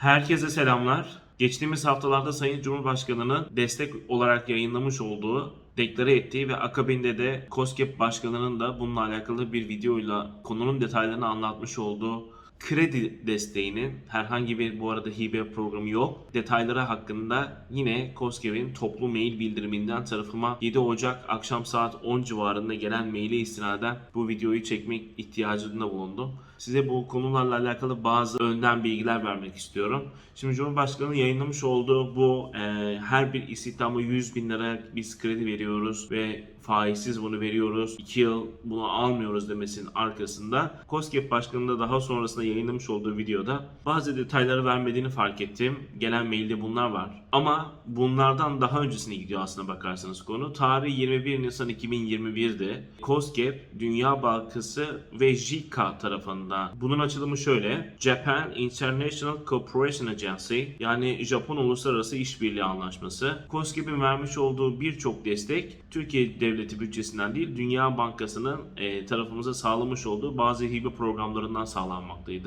Herkese selamlar. Geçtiğimiz haftalarda Sayın Cumhurbaşkanı'nın destek olarak yayınlamış olduğu, deklare ettiği ve akabinde de COSGAP Başkanı'nın da bununla alakalı bir videoyla konunun detaylarını anlatmış olduğu kredi desteğinin herhangi bir bu arada hibe programı yok. Detayları hakkında yine COSGAP'in toplu mail bildiriminden tarafıma 7 Ocak akşam saat 10 civarında gelen maile istinaden bu videoyu çekmek ihtiyacında bulundum. Size bu konularla alakalı bazı önden bilgiler vermek istiyorum. Şimdi Cumhurbaşkanı yayınlamış olduğu bu e, her bir istihdama 100 bin lira biz kredi veriyoruz ve faizsiz bunu veriyoruz. 2 yıl bunu almıyoruz demesinin arkasında COSGAP Başkanı da daha sonrasında yayınlamış olduğu videoda bazı detayları vermediğini fark ettim. Gelen mailde bunlar var. Ama bunlardan daha öncesine gidiyor aslına bakarsanız konu. Tarih 21 Nisan 2021'de COSGAP, Dünya Bankası ve JICA tarafından. Bunun açılımı şöyle. Japan International Cooperation Agency yani Japon Uluslararası İşbirliği Anlaşması. COSGAP'in vermiş olduğu birçok destek Türkiye Devleti bütçesinden değil Dünya Bankası'nın e, tarafımıza sağlamış olduğu bazı hibe programlarından sağlanmaktaydı.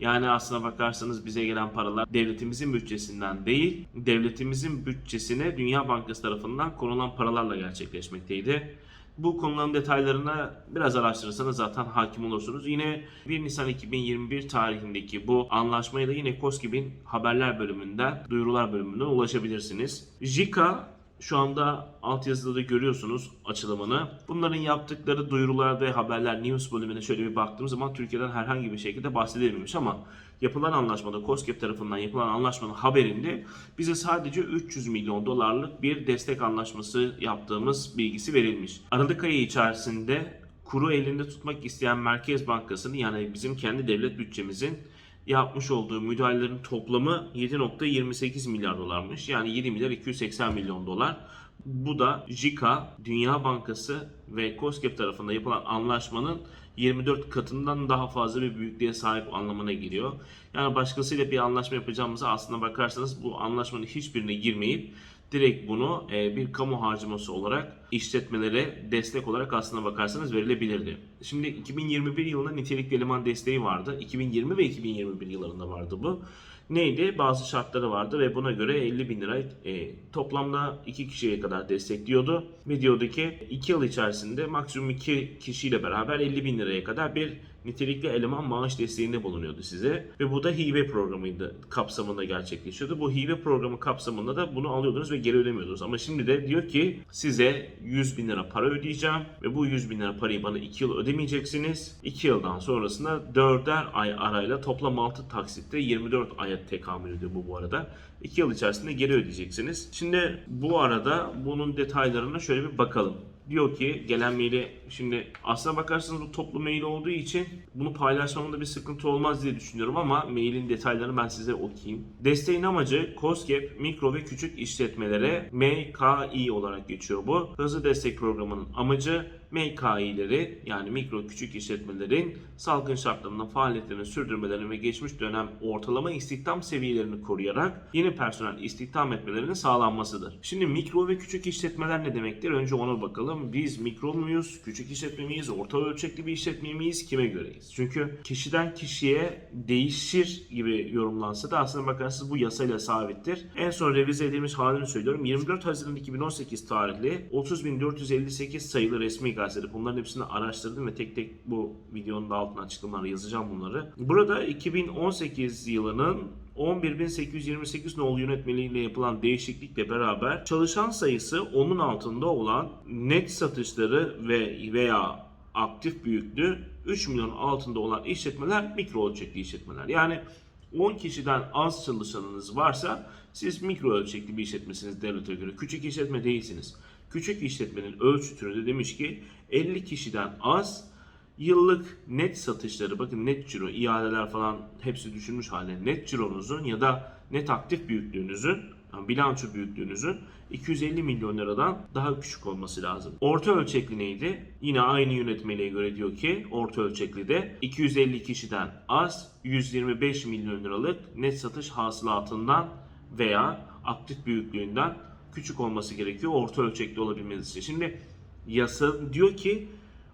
Yani aslına bakarsanız bize gelen paralar devletimizin bütçesinden değil, devletimizin bütçesine Dünya Bankası tarafından konulan paralarla gerçekleşmekteydi. Bu konuların detaylarına biraz araştırırsanız zaten hakim olursunuz. Yine 1 Nisan 2021 tarihindeki bu anlaşmaya da yine COSGAP'in haberler bölümünden, duyurular bölümünden ulaşabilirsiniz. JICA şu anda altyazıda da görüyorsunuz açılımını. Bunların yaptıkları duyurular ve haberler news bölümüne şöyle bir baktığım zaman Türkiye'den herhangi bir şekilde bahsedilmemiş ama yapılan anlaşmada COSGAP tarafından yapılan anlaşmanın haberinde bize sadece 300 milyon dolarlık bir destek anlaşması yaptığımız bilgisi verilmiş. Aralık ayı içerisinde kuru elinde tutmak isteyen Merkez Bankası'nın yani bizim kendi devlet bütçemizin yapmış olduğu müdahalelerin toplamı 7.28 milyar dolarmış. Yani 7 milyar 280 milyon dolar. Bu da JICA, Dünya Bankası ve COSGAP tarafından yapılan anlaşmanın 24 katından daha fazla bir büyüklüğe sahip anlamına geliyor. Yani başkasıyla bir anlaşma yapacağımıza aslına bakarsanız bu anlaşmanın hiçbirine girmeyip direkt bunu e, bir kamu harcaması olarak işletmelere destek olarak aslına bakarsanız verilebilirdi. Şimdi 2021 yılında nitelikli eleman desteği vardı. 2020 ve 2021 yıllarında vardı bu. Neydi? Bazı şartları vardı ve buna göre 50 bin lira e, toplamda 2 kişiye kadar destekliyordu. Ve diyordu ki 2 yıl içerisinde maksimum 2 kişiyle beraber 50 bin liraya kadar bir nitelikli eleman maaş desteğinde bulunuyordu size. Ve bu da hibe programıydı kapsamında gerçekleşiyordu. Bu hibe programı kapsamında da bunu alıyordunuz ve geri ödemiyordunuz. Ama şimdi de diyor ki size 100 bin lira para ödeyeceğim ve bu 100 bin lira parayı bana 2 yıl ödemeyeceksiniz. 2 yıldan sonrasında 4'er ay arayla toplam 6 taksitte 24 aya tekamül ediyor bu bu arada. 2 yıl içerisinde geri ödeyeceksiniz. Şimdi bu arada bunun detaylarına şöyle bir bakalım diyor ki gelen maili şimdi aslına bakarsanız bu toplu mail olduğu için bunu paylaşmamda bir sıkıntı olmaz diye düşünüyorum ama mailin detaylarını ben size okuyayım. Desteğin amacı COSGAP mikro ve küçük işletmelere MKI olarak geçiyor bu. Hızlı destek programının amacı MKI'leri yani mikro küçük işletmelerin salgın şartlarında faaliyetlerini sürdürmelerini ve geçmiş dönem ortalama istihdam seviyelerini koruyarak yeni personel istihdam etmelerinin sağlanmasıdır. Şimdi mikro ve küçük işletmeler ne demektir? Önce ona bakalım. Biz mikro muyuz? Küçük işletme miyiz? Orta ölçekli bir işletme miyiz? Kime göreyiz? Çünkü kişiden kişiye değişir gibi yorumlansa da aslında bakarsanız bu yasayla sabittir. En son revize edilmiş halini söylüyorum. 24 Haziran 2018 tarihli 30.458 sayılı resmi gazete. Bunların hepsini araştırdım ve tek tek bu videonun da altına açıklamaları yazacağım bunları. Burada 2018 yılının 11.828 nolu yönetmeliğiyle yapılan değişiklikle beraber çalışan sayısı onun altında olan net satışları ve veya aktif büyüklüğü 3 milyon altında olan işletmeler mikro ölçekli işletmeler. Yani 10 kişiden az çalışanınız varsa siz mikro ölçekli bir işletmesiniz devlete göre. Küçük işletme değilsiniz. Küçük işletmenin ölçütünü de demiş ki 50 kişiden az yıllık net satışları bakın net ciro iadeler falan hepsi düşürmüş halde net cironuzun ya da net aktif büyüklüğünüzün yani bilanço büyüklüğünüzün 250 milyon liradan daha küçük olması lazım. Orta ölçekli neydi? Yine aynı yönetmeliğe göre diyor ki orta ölçekli de 250 kişiden az 125 milyon liralık net satış hasılatından veya aktif büyüklüğünden küçük olması gerekiyor orta ölçekli olabilmesi için. Şimdi yasa diyor ki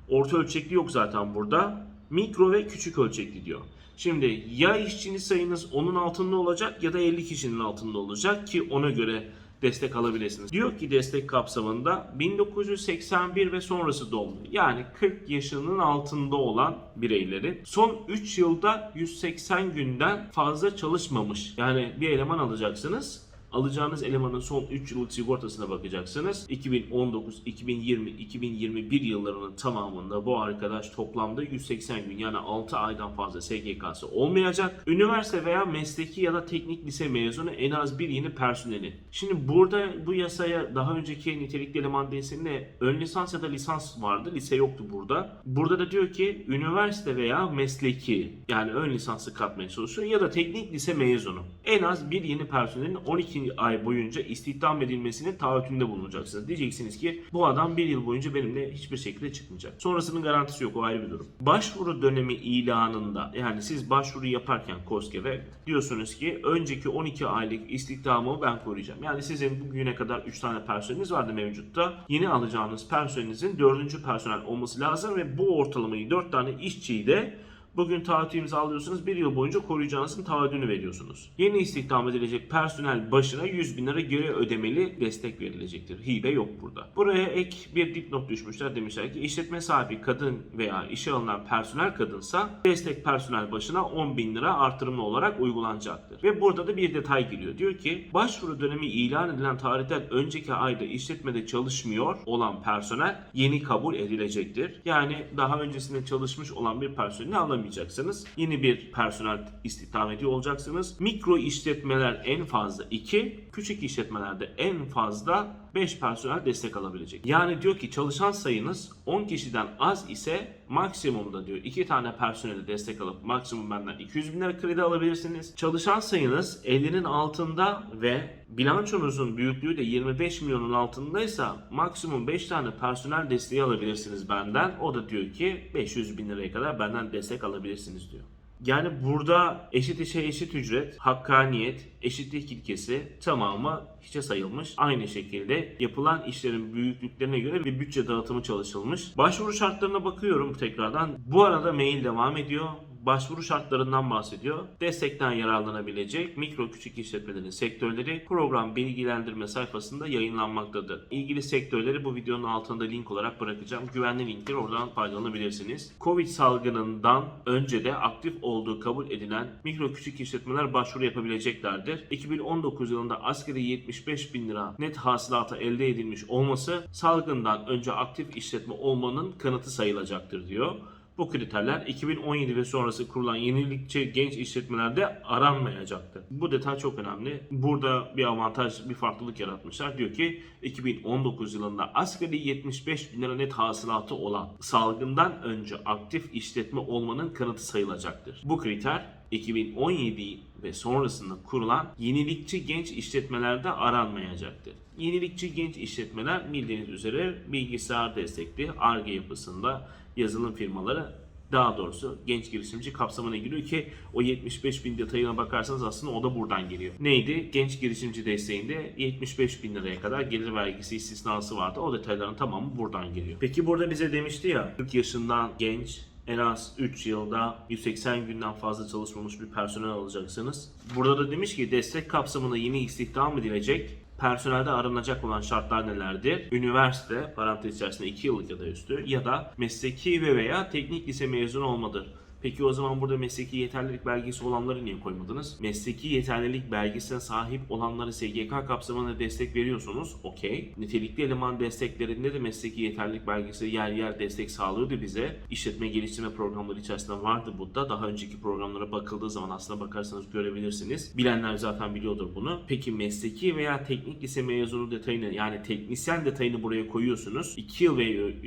orta ölçekli yok zaten burada. Mikro ve küçük ölçekli diyor. Şimdi ya işçiniz sayınız onun altında olacak ya da 50 kişinin altında olacak ki ona göre destek alabilirsiniz. Diyor ki destek kapsamında 1981 ve sonrası doğumlu yani 40 yaşının altında olan bireylerin son 3 yılda 180 günden fazla çalışmamış. Yani bir eleman alacaksınız. Alacağınız elemanın son 3 yıllık sigortasına bakacaksınız. 2019, 2020, 2021 yıllarının tamamında bu arkadaş toplamda 180 gün yani 6 aydan fazla SGK'sı olmayacak. Üniversite veya mesleki ya da teknik lise mezunu en az bir yeni personeli. Şimdi burada bu yasaya daha önceki nitelikli eleman densinde ön lisans ya da lisans vardı. Lise yoktu burada. Burada da diyor ki üniversite veya mesleki yani ön lisansı katmaya çalışıyor ya da teknik lise mezunu. En az bir yeni personelin 12 ay boyunca istihdam edilmesinin taahhütünde bulunacaksınız. Diyeceksiniz ki bu adam bir yıl boyunca benimle hiçbir şekilde çıkmayacak. Sonrasının garantisi yok o ayrı bir durum. Başvuru dönemi ilanında yani siz başvuru yaparken KOSGEB'e diyorsunuz ki önceki 12 aylık istihdamı ben koruyacağım. Yani sizin bugüne kadar 3 tane personeliniz vardı mevcutta. Yeni alacağınız personelinizin 4. personel olması lazım ve bu ortalamayı 4 tane işçiyi de Bugün taahhütü imzalıyorsunuz. Bir yıl boyunca koruyacağınızın taahhüdünü veriyorsunuz. Yeni istihdam edilecek personel başına 100 bin lira geri ödemeli destek verilecektir. Hibe yok burada. Buraya ek bir dipnot düşmüşler. Demişler ki işletme sahibi kadın veya işe alınan personel kadınsa destek personel başına 10 bin lira artırımlı olarak uygulanacaktır. Ve burada da bir detay giriyor. Diyor ki başvuru dönemi ilan edilen tarihten önceki ayda işletmede çalışmıyor olan personel yeni kabul edilecektir. Yani daha öncesinde çalışmış olan bir personeli alamayacaksınız. Yeni bir personel istihdam ediyor olacaksınız. Mikro işletmeler en fazla 2, küçük işletmelerde en fazla 5 personel destek alabilecek. Yani diyor ki çalışan sayınız 10 kişiden az ise maksimumda diyor 2 tane personeli destek alıp maksimum benden 200 bin lira kredi alabilirsiniz. Çalışan sayınız 50'nin altında ve bilançonuzun büyüklüğü de 25 milyonun altındaysa maksimum 5 tane personel desteği alabilirsiniz benden. O da diyor ki 500 bin liraya kadar benden destek alabilirsiniz diyor. Yani burada eşit işe eşit ücret, hakkaniyet, eşitlik ilkesi tamamı hiçe sayılmış. Aynı şekilde yapılan işlerin büyüklüklerine göre bir bütçe dağıtımı çalışılmış. Başvuru şartlarına bakıyorum tekrardan. Bu arada mail devam ediyor başvuru şartlarından bahsediyor. Destekten yararlanabilecek mikro küçük işletmelerin sektörleri program bilgilendirme sayfasında yayınlanmaktadır. İlgili sektörleri bu videonun altında link olarak bırakacağım. Güvenli linktir oradan faydalanabilirsiniz. Covid salgınından önce de aktif olduğu kabul edilen mikro küçük işletmeler başvuru yapabileceklerdir. 2019 yılında asgari 75 bin lira net hasılata elde edilmiş olması salgından önce aktif işletme olmanın kanıtı sayılacaktır diyor. Bu kriterler 2017 ve sonrası kurulan yenilikçi genç işletmelerde aranmayacaktır. Bu detay çok önemli. Burada bir avantaj, bir farklılık yaratmışlar. Diyor ki 2019 yılında asgari 75 bin lira net hasılatı olan salgından önce aktif işletme olmanın kanıtı sayılacaktır. Bu kriter 2017 ve sonrasında kurulan yenilikçi genç işletmelerde aranmayacaktır. Yenilikçi genç işletmeler bildiğiniz üzere bilgisayar destekli ARGE yapısında yazılım firmaları daha doğrusu genç girişimci kapsamına giriyor ki o 75 bin detayına bakarsanız aslında o da buradan geliyor. Neydi? Genç girişimci desteğinde 75 bin liraya kadar gelir vergisi istisnası vardı. O detayların tamamı buradan geliyor. Peki burada bize demişti ya 40 yaşından genç en az 3 yılda 180 günden fazla çalışmamış bir personel alacaksınız. Burada da demiş ki destek kapsamında yeni istihdam edilecek personelde aranacak olan şartlar nelerdir? Üniversite, parantez içerisinde 2 yıllık ya da üstü ya da mesleki ve veya teknik lise mezunu olmadır. Peki o zaman burada mesleki yeterlilik belgesi olanları niye koymadınız? Mesleki yeterlilik belgesine sahip olanları SGK kapsamında destek veriyorsunuz. Okey. Nitelikli eleman desteklerinde de mesleki yeterlilik belgesi yer yer destek sağlıyordu bize. İşletme geliştirme programları içerisinde vardı bu da. Daha önceki programlara bakıldığı zaman aslında bakarsanız görebilirsiniz. Bilenler zaten biliyordur bunu. Peki mesleki veya teknik lise mezunu detayını yani teknisyen detayını buraya koyuyorsunuz. 2 yıl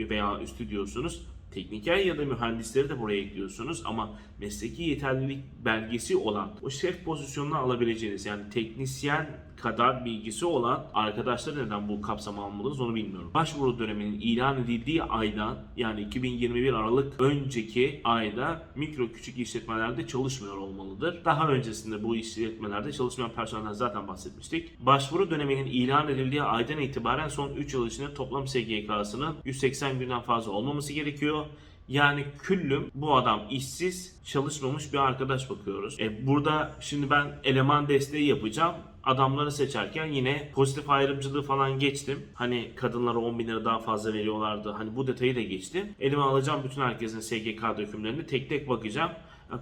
veya üstü diyorsunuz. Tekniker ya da mühendisleri de buraya ekliyorsunuz ama mesleki yeterlilik belgesi olan o şef pozisyonunu alabileceğiniz yani teknisyen kadar bilgisi olan arkadaşlar neden bu kapsama almalıyız onu bilmiyorum. Başvuru döneminin ilan edildiği aydan yani 2021 Aralık önceki ayda mikro küçük işletmelerde çalışmıyor olmalıdır. Daha öncesinde bu işletmelerde çalışmayan personelden zaten bahsetmiştik. Başvuru döneminin ilan edildiği aydan itibaren son 3 yıl içinde toplam SGK'sının 180 günden fazla olmaması gerekiyor. Yani küllüm bu adam işsiz çalışmamış bir arkadaş bakıyoruz. E burada şimdi ben eleman desteği yapacağım. Adamları seçerken yine pozitif ayrımcılığı falan geçtim. Hani kadınlara 10 bin lira daha fazla veriyorlardı. Hani bu detayı da geçtim. Elime alacağım bütün herkesin SGK dökümlerini tek tek bakacağım.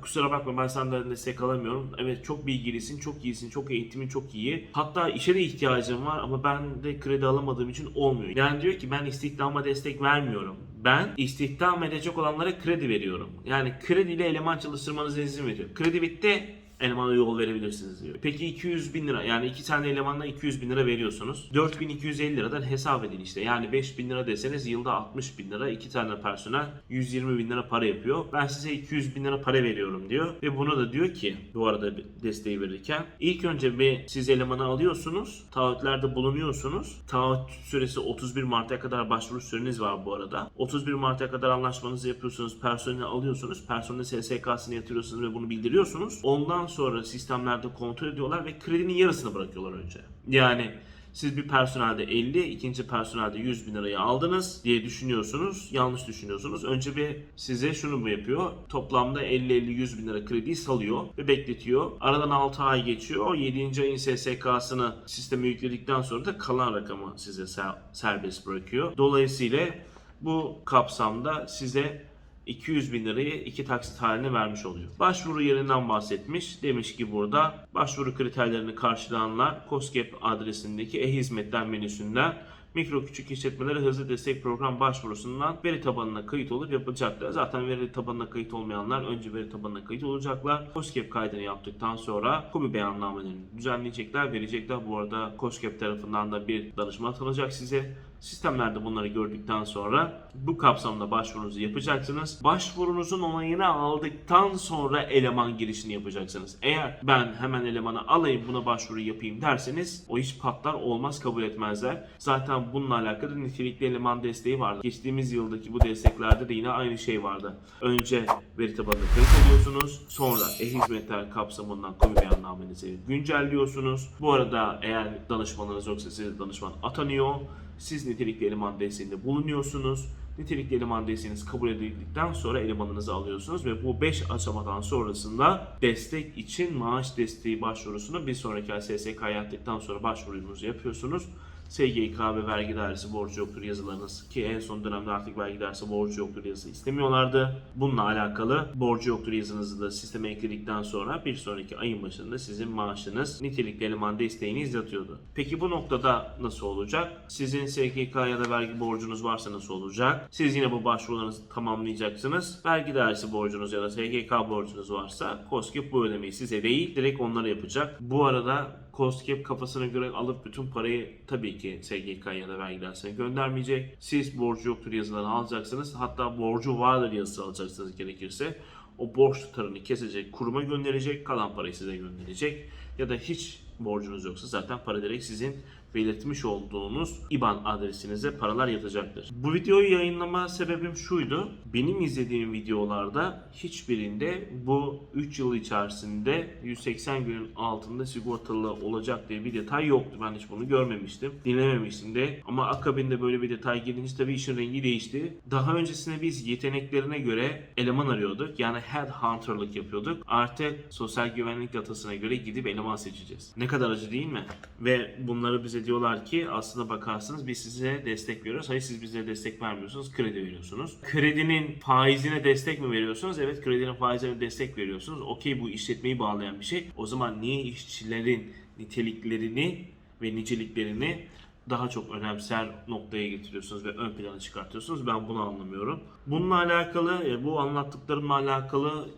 Kusura bakma ben senden destek alamıyorum. Evet çok bilgilisin, çok iyisin, çok eğitimin çok iyi. Hatta işe de ihtiyacım var ama ben de kredi alamadığım için olmuyor. Yani diyor ki ben istihdama destek vermiyorum. Ben istihdam edecek olanlara kredi veriyorum. Yani krediyle eleman çalıştırmanıza izin veriyor. Kredi bitti elemana yol verebilirsiniz diyor. Peki 200 bin lira yani iki tane elemanla 200 bin lira veriyorsunuz. 4250 liradan hesap edin işte. Yani 5 bin lira deseniz yılda 60 bin lira. iki tane personel 120 bin lira para yapıyor. Ben size 200 bin lira para veriyorum diyor. Ve buna da diyor ki bu arada desteği verirken ilk önce bir siz elemanı alıyorsunuz. Taahhütlerde bulunuyorsunuz. Taahhüt süresi 31 Mart'a kadar başvuru süreniz var bu arada. 31 Mart'a kadar anlaşmanızı yapıyorsunuz. Personeli alıyorsunuz. Personel SSK'sını yatırıyorsunuz ve bunu bildiriyorsunuz. Ondan sonra sistemlerde kontrol ediyorlar ve kredinin yarısını bırakıyorlar önce. Yani siz bir personelde 50, ikinci personelde 100 bin lirayı aldınız diye düşünüyorsunuz. Yanlış düşünüyorsunuz. Önce bir size şunu mu yapıyor? Toplamda 50-50-100 bin lira krediyi salıyor ve bekletiyor. Aradan 6 ay geçiyor. 7. ayın SSK'sını sisteme yükledikten sonra da kalan rakamı size ser- serbest bırakıyor. Dolayısıyla bu kapsamda size 200 bin lirayı iki taksit haline vermiş oluyor. Başvuru yerinden bahsetmiş. Demiş ki burada başvuru kriterlerini karşılayanlar COSGAP adresindeki e-hizmetler menüsünden mikro küçük işletmelere hızlı destek program başvurusundan veri tabanına kayıt olup yapacaklar. Zaten veri tabanına kayıt olmayanlar önce veri tabanına kayıt olacaklar. COSGAP kaydını yaptıktan sonra KOBİ beyannamelerini düzenleyecekler, verecekler. Bu arada COSGAP tarafından da bir danışma atılacak size. Sistemlerde bunları gördükten sonra bu kapsamda başvurunuzu yapacaksınız. Başvurunuzun onayını aldıktan sonra eleman girişini yapacaksınız. Eğer ben hemen elemanı alayım buna başvuru yapayım derseniz o iş patlar olmaz kabul etmezler. Zaten bununla alakalı nitelikli eleman desteği vardı. Geçtiğimiz yıldaki bu desteklerde de yine aynı şey vardı. Önce veri tabanına kayıt ediyorsunuz. Sonra e-hizmetler kapsamından komi beyannamenizi güncelliyorsunuz. Bu arada eğer danışmanınız yoksa size danışman atanıyor. Siz nitelikli eleman desteğinde bulunuyorsunuz. Nitelikli eleman desteğiniz kabul edildikten sonra elemanınızı alıyorsunuz ve bu 5 aşamadan sonrasında destek için maaş desteği başvurusunu bir sonraki SSK'ya yattıktan sonra başvurunuzu yapıyorsunuz. SGK ve vergi dairesi borcu yoktur yazılarınız ki en son dönemde artık vergi dairesi borcu yoktur yazısı istemiyorlardı. Bununla alakalı borcu yoktur yazınızı da sisteme ekledikten sonra bir sonraki ayın başında sizin maaşınız nitelikli eleman desteğiniz yatıyordu. Peki bu noktada nasıl olacak? Sizin SGK ya da vergi borcunuz varsa nasıl olacak? Siz yine bu başvurularınızı tamamlayacaksınız. Vergi dairesi borcunuz ya da SGK borcunuz varsa COSGAP bu ödemeyi size değil direkt onlara yapacak. Bu arada COSGAP kafasına göre alıp bütün parayı tabii ki SGK ya da vergi göndermeyecek. Siz borcu yoktur yazılarını alacaksınız. Hatta borcu vardır yazısı alacaksınız gerekirse. O borç tutarını kesecek, kuruma gönderecek, kalan parayı size gönderecek. Ya da hiç borcunuz yoksa zaten para direkt sizin belirtmiş olduğunuz IBAN adresinize paralar yatacaktır. Bu videoyu yayınlama sebebim şuydu. Benim izlediğim videolarda hiçbirinde bu 3 yıl içerisinde 180 günün altında sigortalı olacak diye bir detay yoktu. Ben hiç bunu görmemiştim. Dinlememiştim de. Ama akabinde böyle bir detay gelince tabii işin rengi değişti. Daha öncesinde biz yeteneklerine göre eleman arıyorduk. Yani headhunter'lık yapıyorduk. Artık sosyal güvenlik datasına göre gidip eleman seçeceğiz. Ne kadar acı değil mi? Ve bunları bize diyorlar ki aslında bakarsınız biz size destek veriyoruz. Hayır siz bize destek vermiyorsunuz. Kredi veriyorsunuz. Kredinin faizine destek mi veriyorsunuz? Evet kredinin faizine destek veriyorsunuz. Okey bu işletmeyi bağlayan bir şey. O zaman niye işçilerin niteliklerini ve niceliklerini daha çok önemser noktaya getiriyorsunuz ve ön plana çıkartıyorsunuz. Ben bunu anlamıyorum. Bununla alakalı, e, bu anlattıklarımla alakalı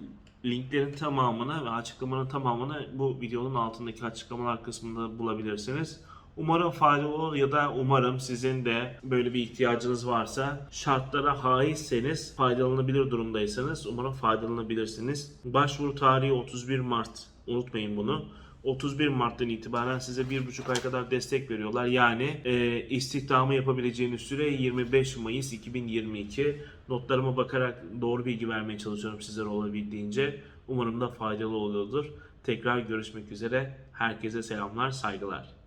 linklerin tamamını ve açıklamanın tamamını bu videonun altındaki açıklamalar kısmında bulabilirsiniz. Umarım faydalı olur ya da umarım sizin de böyle bir ihtiyacınız varsa şartlara haizseniz faydalanabilir durumdaysanız umarım faydalanabilirsiniz. Başvuru tarihi 31 Mart unutmayın bunu. 31 Mart'tan itibaren size bir buçuk ay kadar destek veriyorlar. Yani e, istihdamı yapabileceğiniz süre 25 Mayıs 2022. Notlarıma bakarak doğru bilgi vermeye çalışıyorum sizlere olabildiğince. Umarım da faydalı oluyordur. Tekrar görüşmek üzere. Herkese selamlar, saygılar.